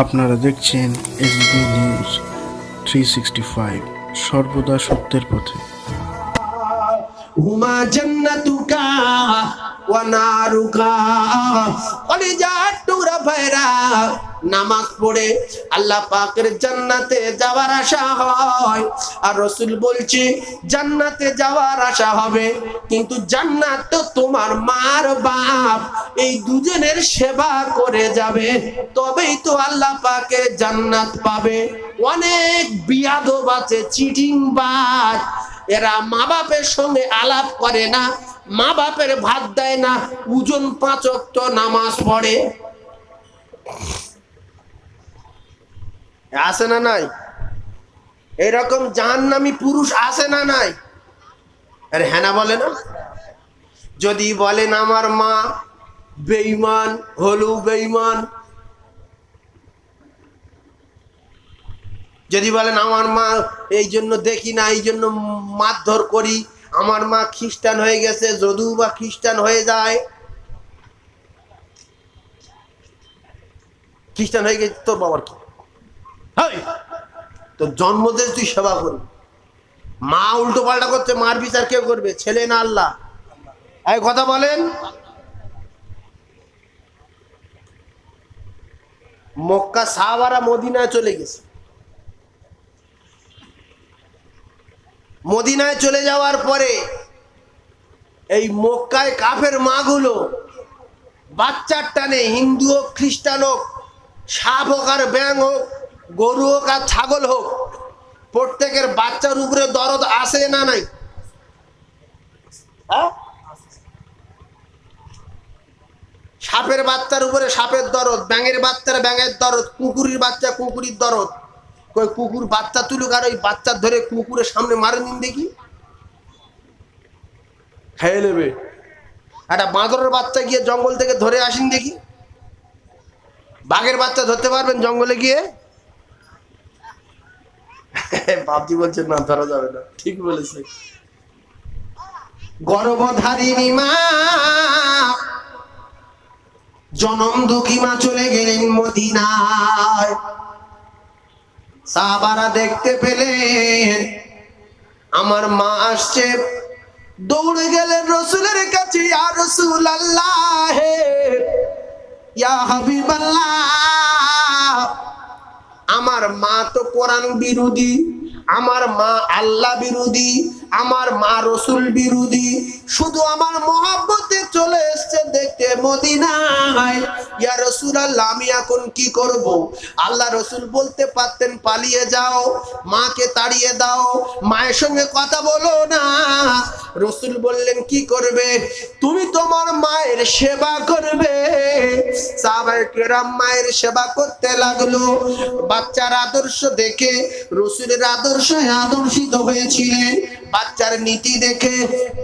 আপনারা দেখছেন S B news three sixty five সর্বদা সত্যের পথে। হুমা জান্নাতুকা ওয়া নারুকা যা টুকরা ভাইরা নামাজ পড়ে আল্লাহ পাকের জান্নাতে যাওয়ার আশা হয়। আর রসুল বলছে, জান্নাতে যাওয়ার আশা হবে, কিন্তু জান্নাত তো তোমার মার বাপ। এই দুজনের সেবা করে যাবে, তবেই তো আল্লাহ পাকে জান্নাত পাবে। অনেক বিয়াদব আছে চিটিং বাজ এরা মা বাপের সঙ্গে আলাপ করে না, মা বাপের ভাত দেয় না, উজন পাঁচক তো নামাজ পড়ে। আছে না নাই? এরকম জাহান্নামী পুরুষ আছে না নাই? আরে হ্যাঁ বলে না। যদি বলেন আমার মা বেইমান হলু বেইমান যদি বলেন আমার মা এই জন্য দেখি না এই জন্য মারধর করি, আমার মা খ্রিস্টান হয়ে গেছে যদু বা খ্রিস্টান হয়ে যায়। খ্রিস্টান হয়ে গেছে, তোর বাবার কি? হেই! তোর জন্মদের তুই সেবা করবি। মা উল্টো পাল্টা করছে, মার বিচার কেউ করবে? ছেলে না আল্লাহ? এই কথা বলেন। মক্কা সাহাবারা মদিনায় চলে গেছে। মদিনায় চলে যাওয়ার পরে এই মক্কায় কাফের মাগুলো বাচ্চার টানে হিন্দু হোক, খ্রিস্টান হোক, সাপ হোক আর ব্যাং হোক গরু হোক আর ছাগল হোক প্রত্যেকের বাচ্চার উপরে দরদ আসে না নাই? হ্যাঁ? সাপের বাচ্চার উপরে সাপের দরদ ব্যাঙের বাচ্চার ব্যাঙের দরদ কুকুরের বাচ্চা কুকুরির দরদ। কই কুকুর বাচ্চা তুলুক আর ওই বাচ্চা ধরে কুকুরের সামনে মারে নিন দেখি। খেয়ে নেবে। একটা বাঁদরের বাচ্চা গিয়ে জঙ্গল থেকে ধরে আসেন দেখি। বাঘের বাচ্চা ধরতে পারবেন জঙ্গলে গিয়ে? বাপজি বলছে, না, ধরা যাবে না। ঠিক বলেছে। গর্ভধারিণী মা, জনম দুঃখী মা চলে গেলেন মদিনায়। সাহাবারা দেখতে পেলেন, আমার মা আসছে। দৌড়ে গেলেন রসুলের কাছে, ইয়া রসুল আল্লাহ ইয়া হাবিব আমার মা তো কোরআন বিরোধী আমার মা আল্লাহ বিরোধী আমার মা রসুল বিরোধী। শুধু আমার মহাব্বতে চলে এসছে দেখতে মদিনায়। ইয়া রসুল আল্লাহ আমি এখন কি করব? আল্লাহ রসুল বলতে পারতেন, পালিয়ে যাও, মাকে তাড়িয়ে দাও, মায়ের সঙ্গে কথা বলো না। রসুল বললেন, কি করবে? তুমি তোমার মায়ের সেবা করবে। সাহাবায়ে কেরাম মায়ের সেবা করতে লাগল। বাচ্চার আদর্শ দেখে রসুলের আদর্শে আদর্শিত হয়েছিলেন। বাচ্চার নীতি দেখে,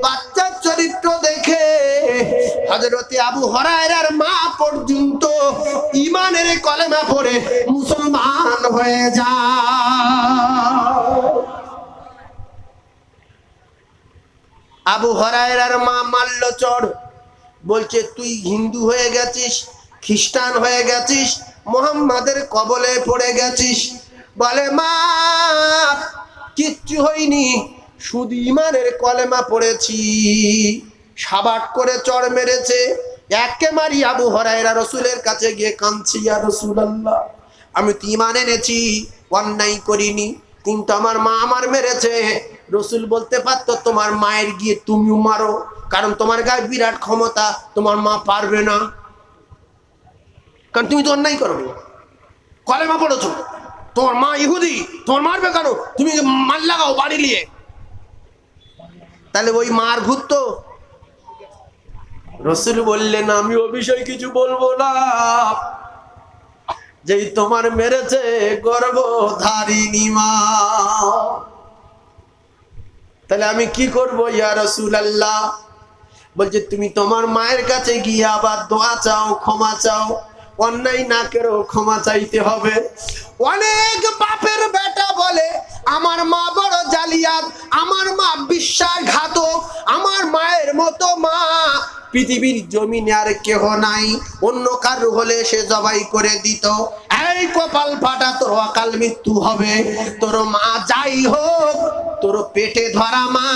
বাচ্চার চরিত্র দেখে। হজরতে আবু হরায়রার মা পর্যন্ত ইমানের কলেমা পড়ে মুসলমান হয়ে যায় আবু হরায়রার মা মাল্য চড় বলছে, তুই হিন্দু হয়ে গেছিস, খ্রিস্টান হয়ে গেছিস, মোহাম্মদের কবলে পড়ে গেছিস। বলে, মা, কিচ্ছু হয়নি শুধু ইমানের কলেমা পড়েছি। সাবাট করে চড় মেরেছে। একে মারি আবু হরায়রা রসুলের কাছে গিয়ে কাঁদছি, ইয়া রসুল আল্লাহ আমি তো ইমান এনেছি, অন্যায় করিনি। কিন্তু আমার মা আমার মেরেছে। রসুল বলতে পারতো, তোমার মায়ের গিয়ে তুমিও মারো। কারণ তোমার গায়ে বিরাট ক্ষমতা, তোমার মা পারবে না। কারণ তুমি তো অন্যায় করবে কলেমা পড়েছো। তোমার মা ইহুদি, তোমার মারবে কেন? তুমি মার লাগাও বাড়ি নিয়ে। তাহলে ওই মার ঘুরতো রসুল বললেন, আমি ও বিষয়ে কিছু বলব না। যেই তোমার মেরেছে গর্ভধারিণী মা। তাহলে আমি কি করব ইয়া রসুল আল্লাহ বলছে, তুমি তোমার মায়ের কাছে গিয়ে আবার দোয়া চাও, ক্ষমা চাও। অন্যায় না কেরো ক্ষমা চাইতে হবে। অনেক বাপের বেটা বলে আমার মা বড় জালিয়াত, আমার মা বিশ্বাসঘাতক, আমার মায়ের মতো মা। পৃথিবীর জমিনে আর কেহ নাই, অন্য কারু হলে সে জবাই করে দিত। এই কপাল ফাটা, তোর অকাল মৃত্যু হবে। তোর মা যাই হোক, তোর পেটে ধরা মা,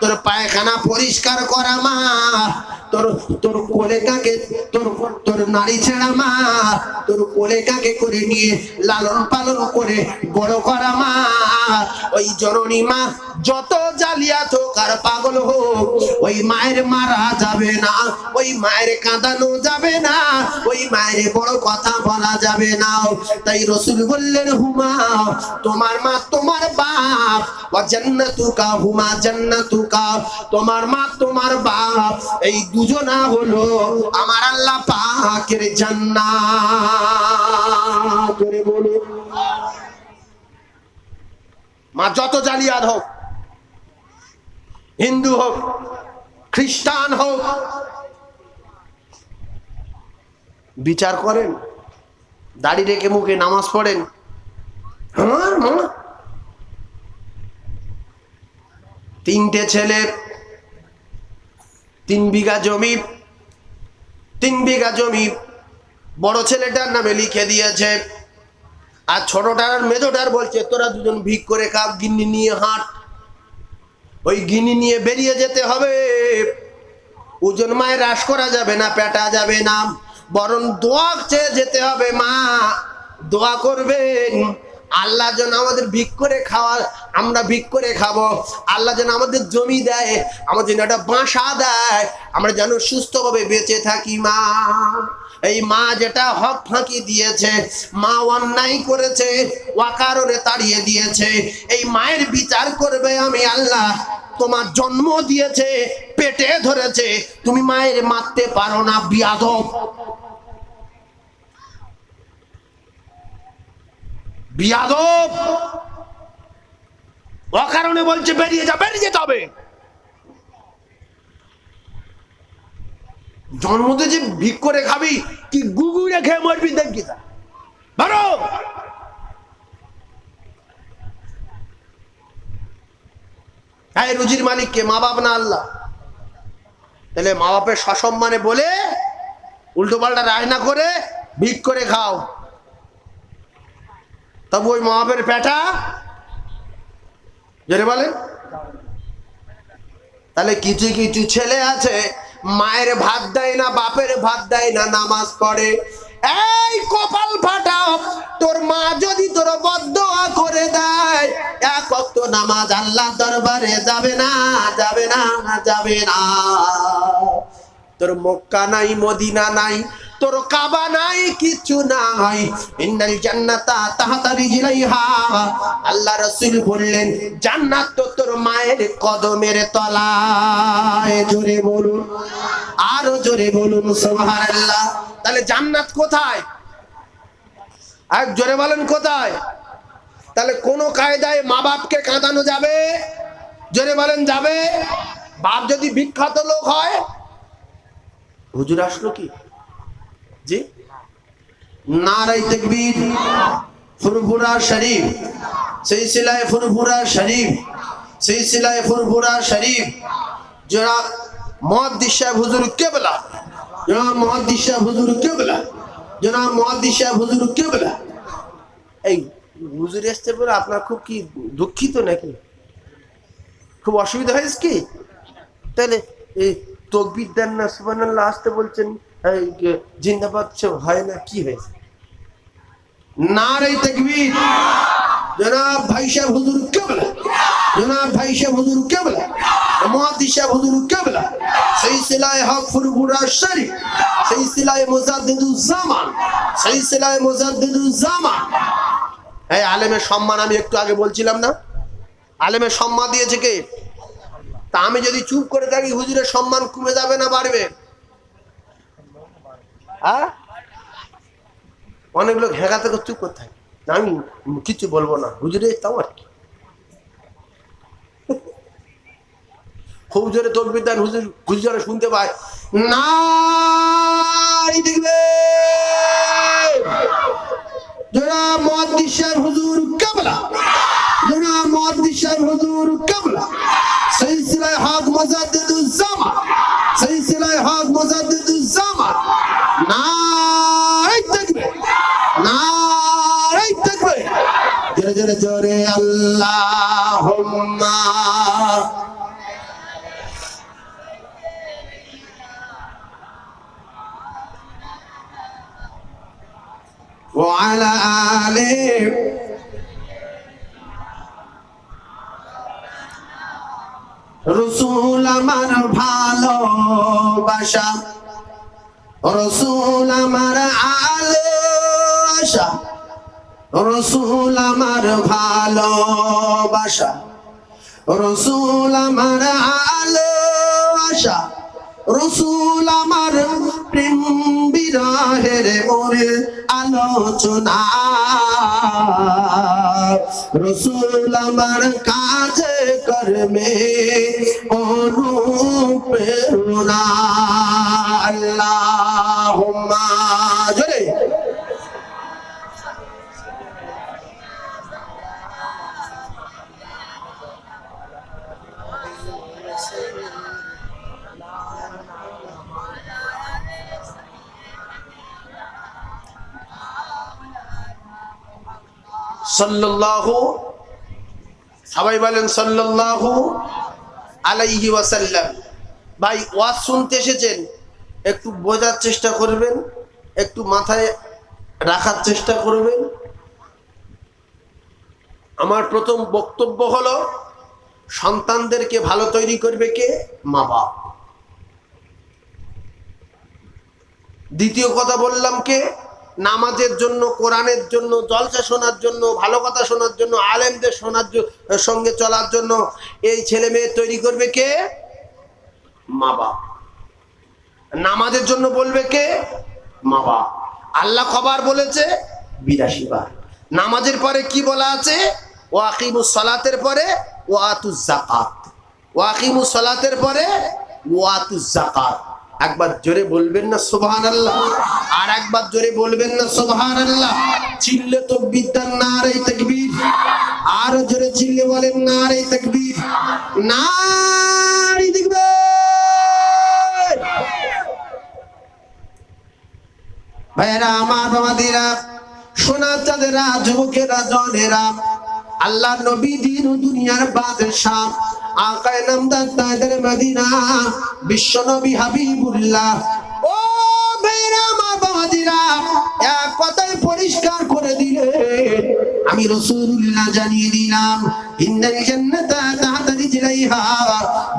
তোর পায়খানা পরিষ্কার করা মা। তোর তোর কোলে কাকে, তোর তোর নারী ছেড়া মা, তোর কোলে কাকে করে নিয়ে লালন পালন করে বড় করা মা? ওই জননী মা যত জালিয়াত হোক আর পাগল হোক, ওই মায়ের মারা যাবে না, ওই মায়ের কাঁদানো যাবে না, ওই মায়ের বড় কথা বলা যাবে না। তাই রসুল বললেন, হুমা, তোমার মা তোমার বাপ জান্নাতুকা, হুমা জান্নাতুকা। তোমার মা তোমার বাপ, এই দুজনা হলো আমার আল্লাহ পাকের জান্নাত। করে বলুন। মা যত জালিয়াত হোক হিন্দু হোক খ্রিস্টান হোক বিচার করেন দাড়ি রেখে মুখে নামাজ পড়েন হ্যাঁ, হ্যাঁ। তিনটে ছেলে তিন বিঘা জমি তিন বিঘা জমি বড় ছেলেটার নামে লিখে দিয়েছে আর ছোটটার আর মেজোটার বলছে, তোরা দুজন ভিক করে কাপ গিন্নি নিয়ে হাঁট। ওই গিনি নিয়ে বেরিয়ে যেতে হবে। ওজন মায়ের হ্রাস করা যাবে না পেটা যাবে না। বরং দোয়া চেয়ে যেতে হবে মা। দোয়া করবেন। আল্লাহ যেন আমাদের ভিক করে খাওয়া, আমরা ভিক করে খাব। আল্লাহ যেন আমাদের জমি দেয়, আমাদের যেন একটা বাসা দেয়। আমরা যেন সুস্থভাবে বেঁচে থাকি মা। এই মা যেটা হক ফাঁকি দিয়েছে, মা অন্যায় করেছে, অকারণে তাড়িয়ে দিয়েছে। এই মায়ের বিচার করবে আমি আল্লাহ। তোমার জন্ম দিয়েছে, পেটে ধরেছে। তুমি মায়ের মারতে পারো না, বিয়াদব। বিয়াদব। অকারণে বলছে বেরিয়ে যা, বেরিয়ে যেতে হবে। জন্মতে যে ভিক করে খাবি, কি গুগুড়ে খেয়ে মরবি দেখি তা। বারো। হ্যাঁ রুজির মালিক কে? মা বাপ না আল্লাহ? তাহলে মা বাপের সসম্মানে বলে উল্টো পাল্টা রায় না করে ভিক করে খাও। তবু ওই মা বাপের পেটা জোরে বলে তাহলে কিছু কিছু ছেলে আছে মায়ের ভাত দেয় না বাপের ভাত দেয় না নামাজ পড়ে এই কপাল ফাটাও তোর মা যদি তোর বদয়া করে দেয় এক অক্ত নামাজ আল্লাহ দরবারে যাবে না যাবে না যাবে না তোর মক্কা নাই মদিনা নাই তোর কাবা নাই, কিছু নাই। ইন্নাল জান্নাতা তাহাতা রিজলাইহা আল্লাহ রাসূল বললেন, জান্নাত তো তোর মায়ের কদমের তলায়। জোরে বলুন, আরও জোরে বলুন, সুবহানাল্লাহ। তাহলে জান্নাত কোথায়? আর জোরে বলেন, কোথায়? তাহলে কোন কায়দায় মা বাপকে কাঁদানো যাবে? জোরে বলেন, যাবে? বাপ যদি বিখ্যাত লোক হয়, হুজুর আসলো কি? জি? নারাই তকবীর, ফুরফুরা শরীফ সেই সিলায় ফুরফুরা শরীফ সেই সিলায় ফুরফুরা শরীফ। যারা মহাদ্দিস সাহেব হুজুর কেবলা যারা মহাদ্দিস সাহেব হুজুর কেবলা যারা মহাদ্দিস সাহেব হুজুর কেবলা। এই হুজুর আসতে পরে আপনার খুব কি দুঃখিত নাকি? খুব অসুবিধা হয়েছে কি? তাহলে এই তকবির দেন না, সুবহানাল্লাহ, আসতে বলছেন। জিন্দাবাদ সব হয় না কি হয়েছে? নারে তকবীর। জনাব ভাই সাহেব হুজুর কেবলা। জনাব ভাই সাহেব হুজুর কেবলা। মুহাদ্দিস সাহেব হুজুর কেবলা। সেই সিলায় হক ফুরফুরা শরীফ। সেই সিলায় মুজাদ্দিদুজ জামান সেই সিলায় মুজাদ্দিদুজ জামান এই আলেমের সম্মান আমি একটু আগে বলছিলাম না? আলেমের সম্মান দিয়েছে কে? তা আমি যদি চুপ করে থাকি, হুজুরের সম্মান কমে যাবে না, বাড়বে। হ্যাঁ? অনেক লোক হেঁকা থেকে চুপ করতে থাকে। আমি কিছু বলব না। হুজুরে, তাও আর কি? খুব জোরে তকবির দেন হুজুর হুজুর শুনতে পায়। না দেখবে। যারা মহাদ্দিস সাহেব হুজুর কাবলা। যারা মহাদ্দিস সাহেব হুজুর কাবলা। সিলসিলায় হক মুজাদ্দিদুজ্জামান সিলসিলায় হক মুজাদ্দিদুজ্জামান নাই তাকবীর নাই জোরে জোরে জোরে আল্লাহ وعلى آله রসুল আমার ভালোবাসা রসুল আমার আলোসা রসুল আমার ভালোবাসা, রসুল আমার আলোসা রসুল আমার প্রেম বিরাহের মোরে আলোচনা। রসুল আমার কাজে কর্মে অনুপ্রেরণা। আল্লাহ সাল্লাল্লাহু, সবাই বলেন সাল্লাল্লাহু আলাইহি ওয়াসাল্লাম। ভাই, ওয়াজ শুনতে এসেছেন? একটু বোঝার চেষ্টা করবেন, একটু মাথায় রাখার চেষ্টা করবেন। আমার প্রথম বক্তব্য হলো, সন্তানদেরকে ভালো তৈরি করবে কে? মা বাপ। দ্বিতীয় কথা বললাম কে? নামাজের জন্য, কোরআনের জন্য, জলসা শোনার জন্য, ভালো কথা শোনার জন্য, আলেমদের শোনার সঙ্গে চলার জন্য এই ছেলে মেয়ে তৈরি করবে কে? মা বাপ। নামাজের জন্য বলবে কে? মা বাপ। আল্লাহ কবার বলেছে? বিরাশি বার। নামাজের পরে কি বলা আছে? ও আকিমুস সালাতের পরে ও আতুজ জাকাত ও আকিমুস সালাতের পরে ও আতুজ জাকাত একবার জোরে বলবেন না সুবহান আল্লাহ আর একবার জোরে বলবেন না সুবহান আল্লাহ চিল্লে তো বিদ্যার নারে তাকবীর। আর জোরে চিল্লে বলেন নারে তাকবীর। নারী দেখবে ভাইরা আমার বাবাদিরা সোনা চাঁদেরা, যুবকেরা, জনেরা, আল্লাহ নবী দিন দুনিয়ার বাদশাহ। আকায় নামদার তাদের মদিনা বিশ্ব নবী হাবিবুল্লাহ এক কথায় পরিষ্কার করে দিলে। আমি রসুল্লাহ জানিয়ে দিলাম, ইন্নাল জান্নাতা তাহতা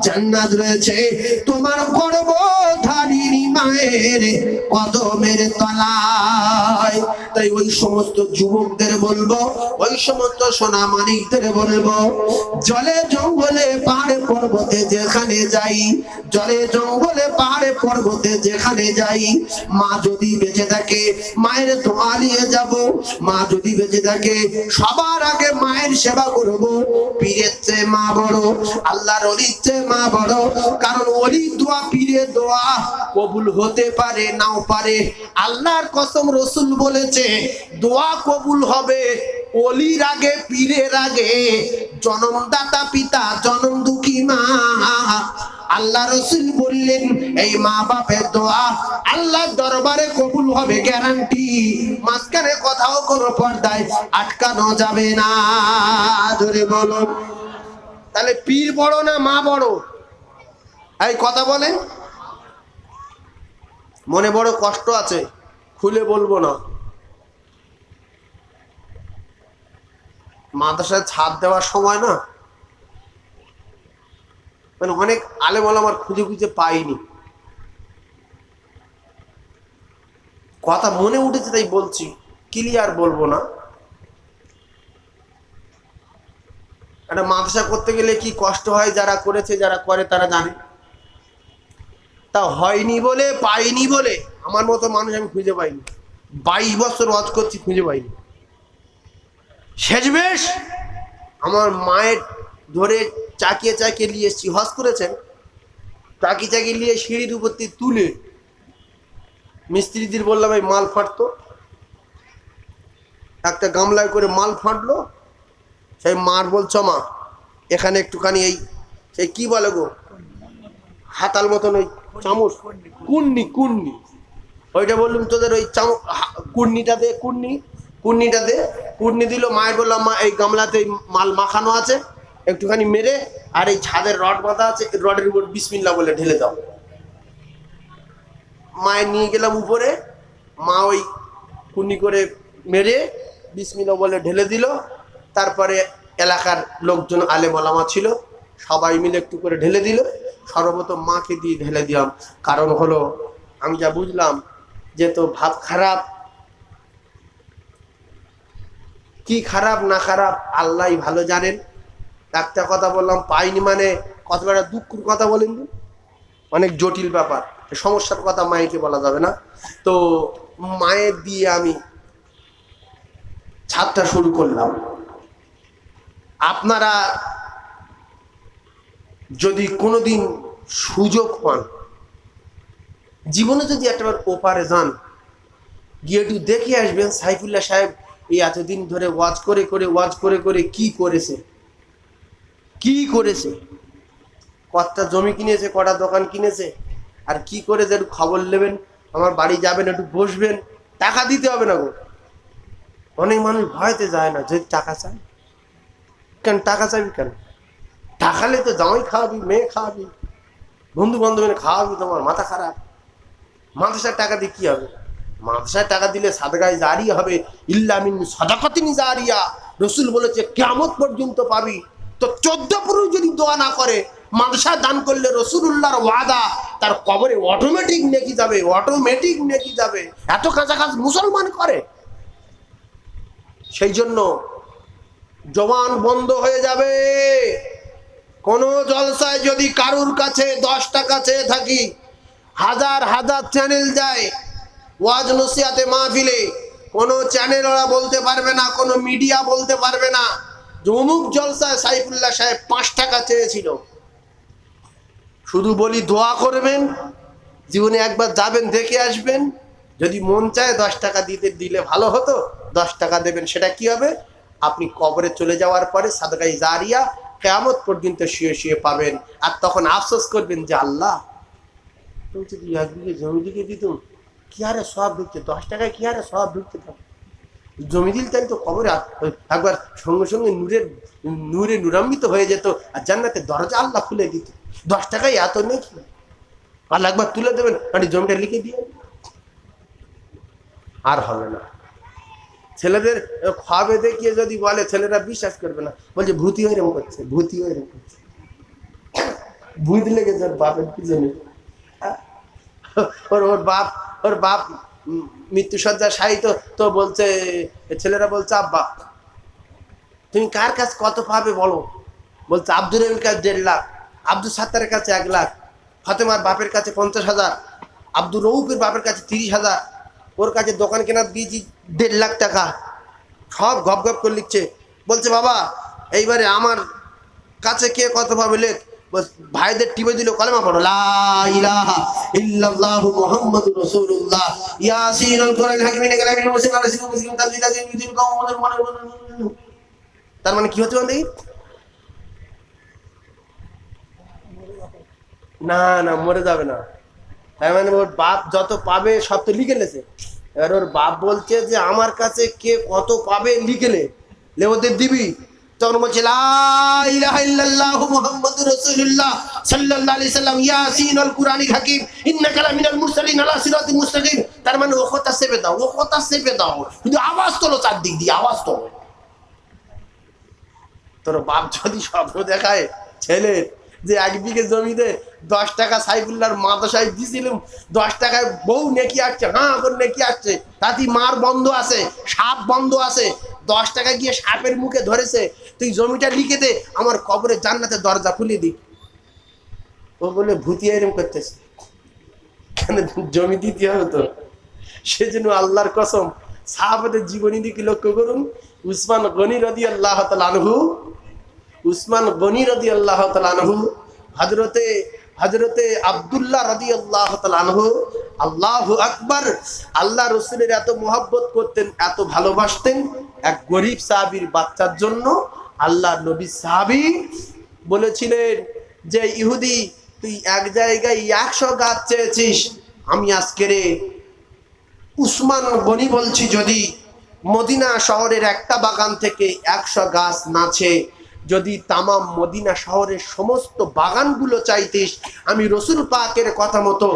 জান্নাত রয়েছে। তোমার গর্ভধারিণী মায়ের কদমের তলায়। তাই ওই সমস্ত যুবকদের বলব, ওই সমস্ত সোনা মানিকদের বলব, জলে জঙ্গলে পাহাড়ে পর্বতে যেখানে যাই, জলে জঙ্গলে পাহাড়ে পর্বতে যেখানে যাই মা যদি বেঁচে থাকে, মায়ের দোয়া নিয়ে যাব। মা যদি বেঁচে থাকে, সবার আগে মায়ের সেবা করব। পীরের চেয়ে মা বড়, আল্লাহর অলির চেয়ে মা বড়। কারণ অলি দোয়া পীরের দোয়া কবুল হতে পারে, নাও পারে। আল্লাহর কসম রসুল বলেছে, দোয়া কবুল হবে অলির আগে, পীরের আগে। জনমদাতা পিতা, জনম দুঃখী মা। আল্লাহ রসুল বললেন, এই মা বাপের দোয়া আল্লাহর দরবারে কবুল হবে গ্যারান্টি মাঝখানে কথাও কোনো পর্দায় আটকানো যাবে না। ধরে বলো তাহলে পীর বড় না মা বড়? এই কথা বলেন। মনে বড় কষ্ট আছে, খুলে বলব না। মাদ্রাসায় ছাদ দেওয়ার সময় না মানে অনেক আলেম আমার খুঁজে খুঁজে পাইনি। কথা মনে উঠেছে তাই বলছি ক্লিয়ার বলব না। একটা মাদ্রাসা করতে গেলে কি কষ্ট হয়? যারা করেছে, যারা করে, তারা জানে। তা হয়নি বলে, পাইনি বলে, আমার মতো মানুষ আমি খুঁজে পাইনি। বাইশ বছর ওয়াজ করছি, খুঁজে পাইনি। শেষ বেশ আমার মায়ের ধরে চাকিয়ে চাকিয়ে নিয়ে এসছি হজ করেছেন। চাকি চাকি নিয়ে সিঁড়ির উপর দিয়ে তুলে মিস্ত্রিদের বললাম, এই মাল ফাটতো। একটা গামলায় করে মাল ফাটলো। সেই মার বলছ মা, এখানে একটুখানি এই সেই কি বলে গো? হাতাল মতন ওই চামচ, কুন্নি কুন্নি। ওইটা বললাম, তোদের ওই চাম কুন্নিটা দে, কুন্নি, কুন্নিটা দে। কুটনি দিল, মায়ের বললাম, মা, এই গামলাতে মাল মাখানো আছে। একটুখানি মেরে আর এই ছাদের রড বাঁধা আছে রডের উপর বিসমিল্লা বলে ঢেলে দাও। মায়ের নিয়ে গেলাম উপরে, মা ওই কুনি করে মেরে বিসমিল্লা বলে ঢেলে দিল। তারপরে এলাকার লোকজন আলেম ওলামা ছিল, সবাই মিলে একটু করে ঢেলে দিল। সর্বপ্রথম মাকে দিয়ে ঢেলে দিলাম। কারণ হলো, আমি যা বুঝলাম যে তো ভাব খারাপ। কি খারাপ, না খারাপ আল্লাহ ভালো জানেন। একটা কথা বললাম, পাইনি মানে কত বড় দুঃখের কথা বলেন অনেক জটিল ব্যাপার, সমস্যার কথা মায়েকে বলা যাবে না। তো মায়ের দিয়ে আমি ছাদটা শুরু করলাম। আপনারা যদি কোনোদিন সুযোগ পান, জীবনে যদি একটাবার ওপারে যান, গিয়ে একটু দেখে আসবেন সাইফুল্লাহ সাহেব এই এতদিন ধরে ওয়াজ করে করে, ওয়াজ করে করে কি করেছে। কি করেছে? কতটা জমি কিনেছে, কটা দোকান কিনেছে? আর কি করে যে একটু খবর নেবেন? আমার বাড়ি যাবেন, একটু বসবেন, টাকা দিতে হবে না গো। অনেক মানুষ ভয়তে যায় না যদি টাকা চায়। কেন টাকা চাইবি কেন? টাকালে তো জামাই খাওয়াবি, মেয়ে খাওয়াবি বন্ধু বান্ধবের খাওয়াবি, তোমার মাথা খারাপ। মাদ্রাসার টাকা দিয়ে কি হবে? মাদ্রাসার টাকা দিলে সাদগায় জারি হবে। ইল্লামিন সদাকতিনি জারিয়া। রসুল বলেছে কেমন পর্যন্ত পাবি। তো চোদ্দ পুরুষ যদি দোয়া না করে মাদ্রাসা দান করলে রসুল্লাহর ওয়াদা তার কবরে অটোমেটিক নেকি যাবে অটোমেটিক নেকি যাবে। এত কাছাকাছি মুসলমান করে। সেই জন্য জবান বন্ধ হয়ে যাবে। কোন জলসায় যদি কারুর কাছে দশ টাকা চেয়ে থাকি, হাজার হাজার চ্যানেল যায়, ওয়াজ নসিয়াতে মাহফিলে, কোনো চ্যানেল ওরা বলতে পারবে না, কোনো মিডিয়া বলতে পারবে না। অমুক জলসায় সাইফুল্লাহ সাহেব পাঁচ টাকা চেয়েছিল। শুধু বলি দোয়া করবেন, জীবনে একবার যাবেন, দেখে আসবেন। যদি মন চায় দশ টাকা দিতে, দিলে ভালো হতো। দশ টাকা দেবেন, সেটা কি হবে? আপনি কবরে চলে যাওয়ার পরে সাদগাই জারিয়া কেয়ামত পর্যন্ত শুয়ে শুয়ে পাবেন। আর তখন আফসোস করবেন যে আল্লাহ জমি দিকে দিতুম। কি আরে সব ঢুকছে? দশ টাকায় কি আরে সব ঢুকতে থাকবে জমি দিল তাই তো কবরে একবার সঙ্গে সঙ্গে নূরের, নূরে নূরান্বিত হয়ে যেত আর জান্নাতের দরজা আল্লাহ খুলে দিত। দশ টাকায় এত নেই? আল্লাহ একবার তুলে দেবেন মানে জমিটা লিখে দিয়ে আর হবে না। ছেলেদের খাবে দেখিয়ে যদি বলে, ছেলেরা বিশ্বাস করবে না। বলছে, ভূতি হয়ে এরকম করছে, ভূতি হয়ে এরকম করছে। ভূত লেগেছে ওর বাপের পিছনে। ওর ওর বাপ ওর বাপ মৃত্যুসজ্জা সাহিত তো বলছে, ছেলেরা বলছে, আব্বা, তুমি কার কাছে কত পাবে বলো? বলছে, আব্দুর রহিমের কাছে দেড় লাখ আব্দুল সাত্তারের কাছে এক লাখ, ফাতেমার বাপের কাছে পঞ্চাশ হাজার, আব্দুর রৌফের বাপের কাছে তিরিশ হাজার, ওর কাছে দোকান কেনার দিয়েছি দেড় লাখ টাকা। সব গপ গপ করে লিখছে। বলছে, বাবা, এইবারে আমার কাছে কে কত পাবে লেখ? ভাইদের টিপে দিল কলেমা পড়ো। তার মানে কি হচ্ছে দেখি না না, মরে যাবে না। তার মানে ওর বাপ যত পাবে, সব তো লিখে লেছে এবার ওর বাপ বলছে যে, আমার কাছে কে কত পাবে লিখেলে লে ওদের দিবি? মানে তোর বাপ যদি স্বপ্ন দেখায় ছেলের যে এক বিঘে জমিতে দশ টাকা সাইফুল্লাহর মাদ্রাসায় দিয়েছিলাম দশ টাকায় বউ নেকি আসছে হ্যাঁ নেকি আসছে, তাতে মার বন্ধ আছে, সাপ বন্ধ আছে দশ টাকা গিয়ে সাপের মুখে ধরেছে, তুই জমিটা লিখে দে, আমার কবরে জান্নাতে দরজা খুলে দি ও বলে ভূতিয়া এরম করতেছে। কেন জমি দিতে হবে তো? সেজন্য আল্লাহর কসম, সাহাবাদের জীবনী দিকে লক্ষ্য করুন, উসমান গনি রদি আল্লাহ আনহু, উসমান গনি রদি আল্লাহ আনহু হজরতে হজরতে আবদুল্লাহ রদি আল্লাহ আনহু আল্লাহ আকবর, আল্লাহ রসুলের এত মোহাব্বত করতেন, এত ভালোবাসতেন এক গরিব সাহাবির বাচ্চার জন্য। আল্লাহ নবী সাহাবি বলেছিলেন যে, ইহুদি, তুই এক জায়গায় একশো গাছ চেয়েছিস। আমি আজকে রে উসমান গনি বলছি যদি মদিনা শহরের একটা বাগান থেকে একশো গাছ নাছে যদি তামাম মদিনা শহরের সমস্ত বাগানগুলো চাইতিস, আমি রসুল পাকের কথা মতো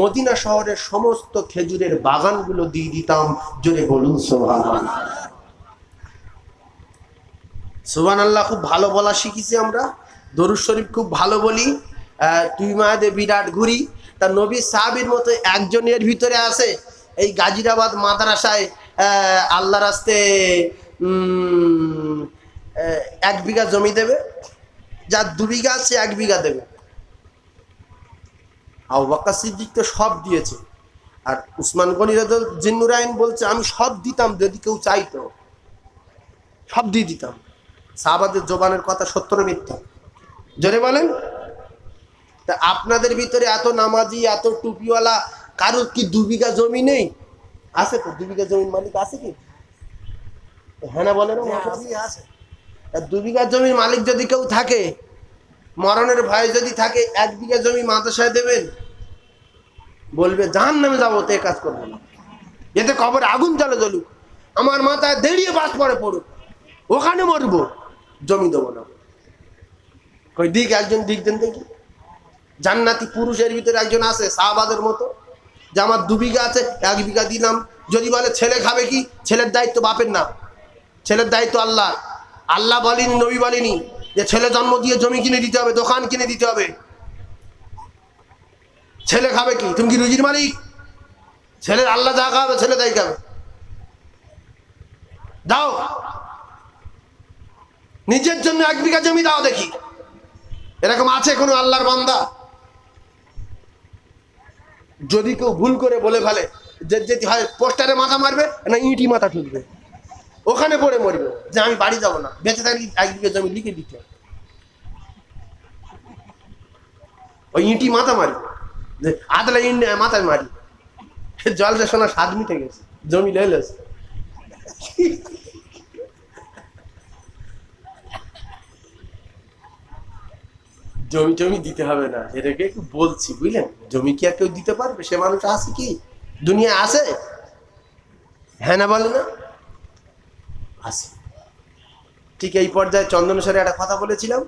মদিনা শহরের সমস্ত খেজুরের বাগানগুলো দিয়ে দিতাম। জোরে বলুন সোহান সুবান আল্লাহ খুব ভালো বলা শিখেছি আমরা। দরুদ শরীফ খুব ভালো বলি। তুই মায়াদে বিরাট ঘুরি। তা নবী সাহাবির মতো একজনের ভিতরে আছে, এই গাজিরাবাদ মাদ্রাসায় আল্লাহ রাস্তে এক বিঘা জমি দেবে। যার দু বিঘা, সে এক বিঘা দেবে। আবু বাক্কা সিদ্দিক তো সব দিয়েছে। আর উসমান গনি জিন্নুরাইন বলছে, আমি সব দিতাম, যদি কেউ চাইতো। সব দিয়ে দিতাম। সাহাবাদের জবানের কথা সত্য না মিথ্যা? জোরে বলেন। তা আপনাদের ভিতরে এত নামাজি, এত টুপিওয়ালা, কারোর কি দু বিঘা জমি নেই? আছে তো, দু বিঘা জমির মালিক আছে কি? হ্যাঁ না বলেন। আছে। তা দু বিঘা জমির মালিক যদি কেউ থাকে, মরণের ভয় যদি থাকে, এক বিঘা জমি মাদ্রাসায় দেবেন? বলবে জাহান নামে যাব, তো কাজ করব না। এতে কবরে আগুন জ্বলে জ্বলুক। আমার মাথায় দেড়িয়ে বাস পড়ে পড়ুক। ওখানে মরবো, জমি দেবো না। কই, দিক একজন, দিক দেন দেখি। জান্নাতি পুরুষের ভিতরে একজন আছে শাহবাদের মতো, যে আমার দু বিঘা আছে, এক বিঘা দিলাম। যদি বলে, ছেলে খাবে কি? ছেলের দায়িত্ব বাপের না। ছেলের দায়িত্ব আল্লাহ আল্লাহ বলেনি, নবী বলেনি যে ছেলে জন্ম দিয়ে জমি কিনে দিতে হবে, দোকান কিনে দিতে হবে। ছেলে খাবে কি? তুমি কি রুজির মালিক? ছেলের আল্লাহ যা খাবে ছেলে তাই খাবে। দাও। নিজের জন্য এক বিঘা জমি দাও দেখি। এরকম আছে কোনো আল্লাহর বান্দা? যদি কেউ ভুল করে বলে ফেলে, যে যেতে হয়, পোস্টারে মাথা মারবে না, ইঁটি মাথা ঠুকবে। ওখানে পড়ে মরবে। যে আমি বাড়ি যাব না। বেঁচে থাকি এক বিঘা জমি লিখে দিতে। ওই ইঁটি মাথা মারি। আদলা ইন্ড মাথায় মারি। জল যে শোনা স্বাদ মিটে গেছে, জমি লেলেছে জমি জমি দিতে হবে না, এটাকে একটু বলছি, বুঝলেন? জমি কি আর কেউ দিতে পারবে? সে মানুষ আছে কি? দুনিয়া আছে? হ্যাঁ না বলে না? আছে। ঠিক এই পর্যায়ে চন্দনেশ্বরে একটা কথা বলেছিলাম।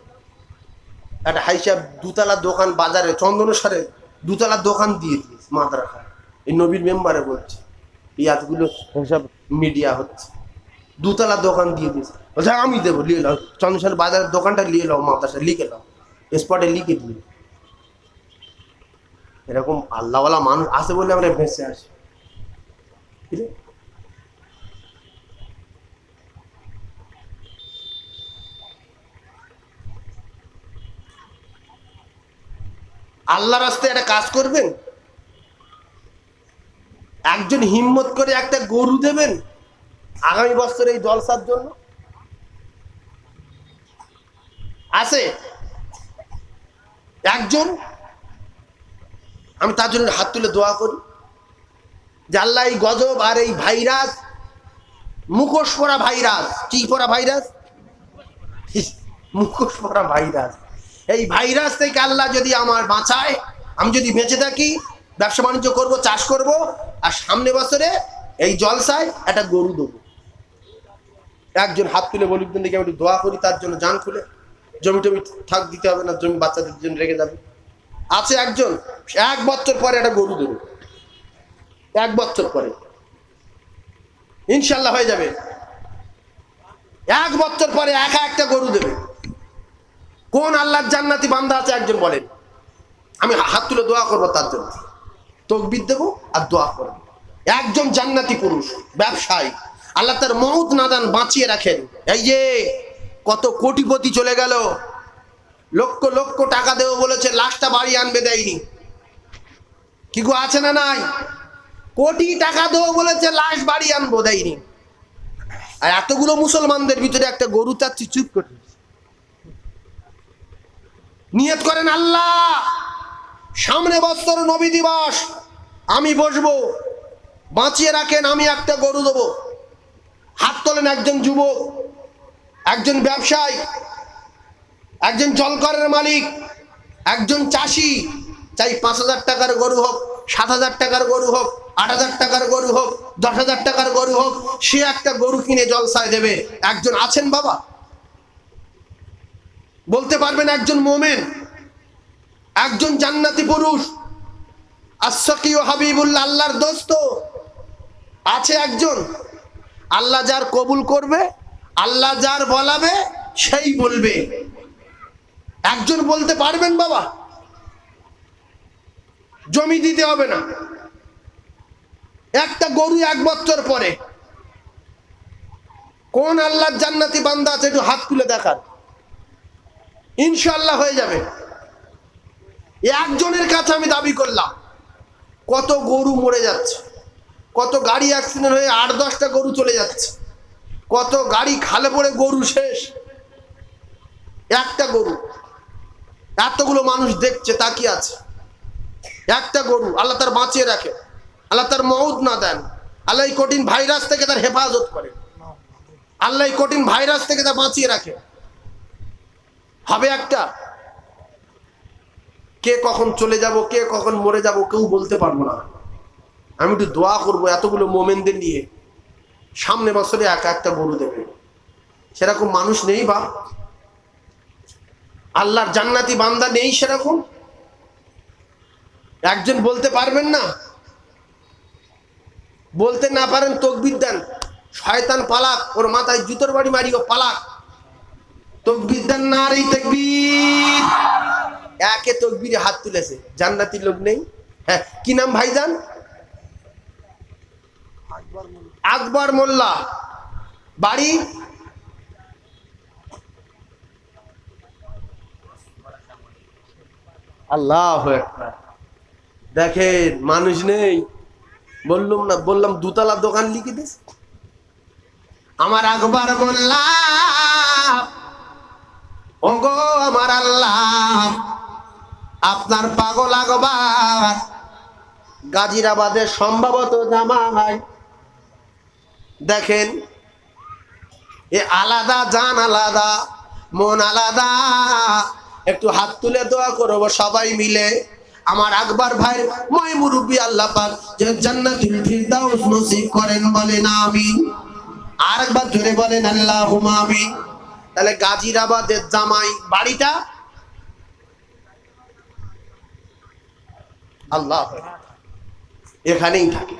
একটা হাইসাব দুতলা দোকান বাজারে চন্দনেশ্বরে দুতলা দোকান দিয়ে দিয়েছে মাদ্রাসা। এই নবীর মেম্বারে বলছে, এই এতগুলো সব মিডিয়া হচ্ছে। দুতলা দোকান দিয়ে দিয়েছে। বলছে, আমি দেবো, নিয়ে নাও। চন্দ্রশেখর বাজারের দোকানটা নিয়ে নাও, মাদ্রাসা লিখে নাও। স্পটে লিখে দিয়ে এরকম আল্লাহওয়ালা মানুষ আছে বলে আমরা ভেসে আসি। বুঝলে? আল্লাহ রাস্তায় একটা কাজ করবেন? একজন হিম্মত করে একটা গরু দেবেন আগামী বছর এই জলসার জন্য? আছে? একজন? আমি তার জন্য হাত তুলে দোয়া করি। যে আল্লাহ এই গজব আর এই ভাইরাস, মুখোশ পরা ভাইরাস, কি পরা ভাইরাস? মুখোশ পরা ভাইরাস। এই ভাইরাস থেকে আল্লাহ যদি আমার বাঁচায়, আমি যদি বেঁচে থাকি, ব্যবসা বাণিজ্য করব, চাষ করব, আর সামনে বছরে এই জলসায় একটা গরু দেবো। একজন হাত তুলে বলুক দেখি আমি একটু দোয়া করি, তার জন্য জান খুলে। জমি টমি থাক, দিতে হবে না, জমি বাচ্চাদের জন্য রেখে যাবে। আছে একজন, এক বছর পরে একটা গরু দেবে। এক বছর পরে। ইনশাল্লাহ হয়ে যাবে। এক বছর পরে একা একটা গরু দেবে। কোন আল্লাহর জান্নাতি বান্দা আছে? একজন বলেন। আমি হাত তুলে দোয়া করব তার জন্য। তকবির দেবো আর দোয়া করব। একজন জান্নাতি পুরুষ, ব্যবসায়ী, আল্লাহ তার মৌত নাদান বাঁচিয়ে রাখেন। এই যে কত কোটিপতি চলে গেল। লক্ষ লক্ষ টাকা দেবো বলেছে, লাশটা বাড়ি আনবে দেয়নি। কি গো, আছে না নাই? কোটি টাকা দেবো বলেছে, লাশ বাড়ি আনব দেয়নি। আর এতগুলো মুসলমানদের ভিতরে একটা গরু চাচ্ছি, চুপ করে। নিয়ত করেন আল্লাহ। সামনে বছর নবী দিবস, আমি বসবো, বাঁচিয়ে রাখেন, আমি একটা গরু দেবো। হাত তোলেন একজন যুবক, একজন ব্যবসায়ী, একজন জলকরের মালিক, একজন চাষি, চাই পাঁচ হাজার টাকার গরু হোক, সাত হাজার টাকার গরু হোক, আট হাজার টাকার গরু হোক, দশ হাজার টাকার গরু হোক, সে একটা গরু কিনে জলসায় দেবে। একজন আছেন বাবা? বলতে পারবেন একজন মোমেন, একজন জান্নাতি পুরুষ আশাকি ও হাবিবুল্লাহ আল্লাহর দোস্ত, আছে একজন। আল্লাহ যার কবুল করবে, আল্লাহ যার বলাবে, সেই বলবে। একজন বলতে পারবেন বাবা? জমি দিতে হবে না। একটা গরু এক বছর পরে। কোন আল্লাহর জান্নাতি বান্দা আছে একটু হাত তুলে দেখান ইনশাল্লাহ হয়ে যাবে। একজনের কাছে আমি দাবি করলাম, কত গরু মরে যাচ্ছে, কত গাড়ি অ্যাক্সিডেন্ট হয়ে আট দশটা গরু চলে যাচ্ছে, কত গাড়ি খালে পড়ে গরু শেষ, একটা গরু, এতগুলো মানুষ দেখছে তাকিয়ে আছে? একটা গরু, আল্লাহ তার বাঁচিয়ে রাখে, আল্লাহ তার মৌত না দেন, আল্লাহ কঠিন ভাইরাস থেকে তার হেফাজত করে, আল্লাহ কঠিন ভাইরাস থেকে তা বাঁচিয়ে রাখে। হবে একটা। কে কখন চলে যাব, কে কখন মরে যাব, কেউ বলতে পারব না। আমি একটু দোয়া করব এতগুলো মোমেনদের নিয়ে। সামনে বছরে একা একটা গরু দেবে। সেরকম মানুষ নেই বা আল্লাহর জান্নাতি বান্দা নেই সেরকম। একজন বলতে পারবেন না। বলতে না পারেন তকবির দেন। শয়তান পালাক, ওর মাথায় জুতোর বাড়ি মারি ও পালাক। তকবির দেন না রে তকবির। একে হাত তুলেছে। লোক নেই। হ্যাঁ কি নাম আকবর মোল্লা। বাড়ি? আল্লাহ দেখেন, মানুষ নেই। বললাম না, বললাম দুতলা দোকান লিখে দিস। আমার আকবর বললাম ওগো আমার আল্লাহ, আপনার পাগল আকবর। গাজিরাবাদে সম্ভবত জামাই। দেখেন, এ আলাদা, জান আলাদা, মন আলাদা। একটু হাত তুলে দোয়া করব সবাই মিলে। আমার আকবর ভাই মই মুরব্বী আল্লাহ পাক যে জান্নাতুল ফিরদাউস নসিব করেন বলেন, আমিন। আরেকবার জোরে বলেন, আল্লাহুম্মা আমিন। তাহলে গাজিরাবাদের জামাই বাড়িটা? আল্লাহ। এখানেই থাকে।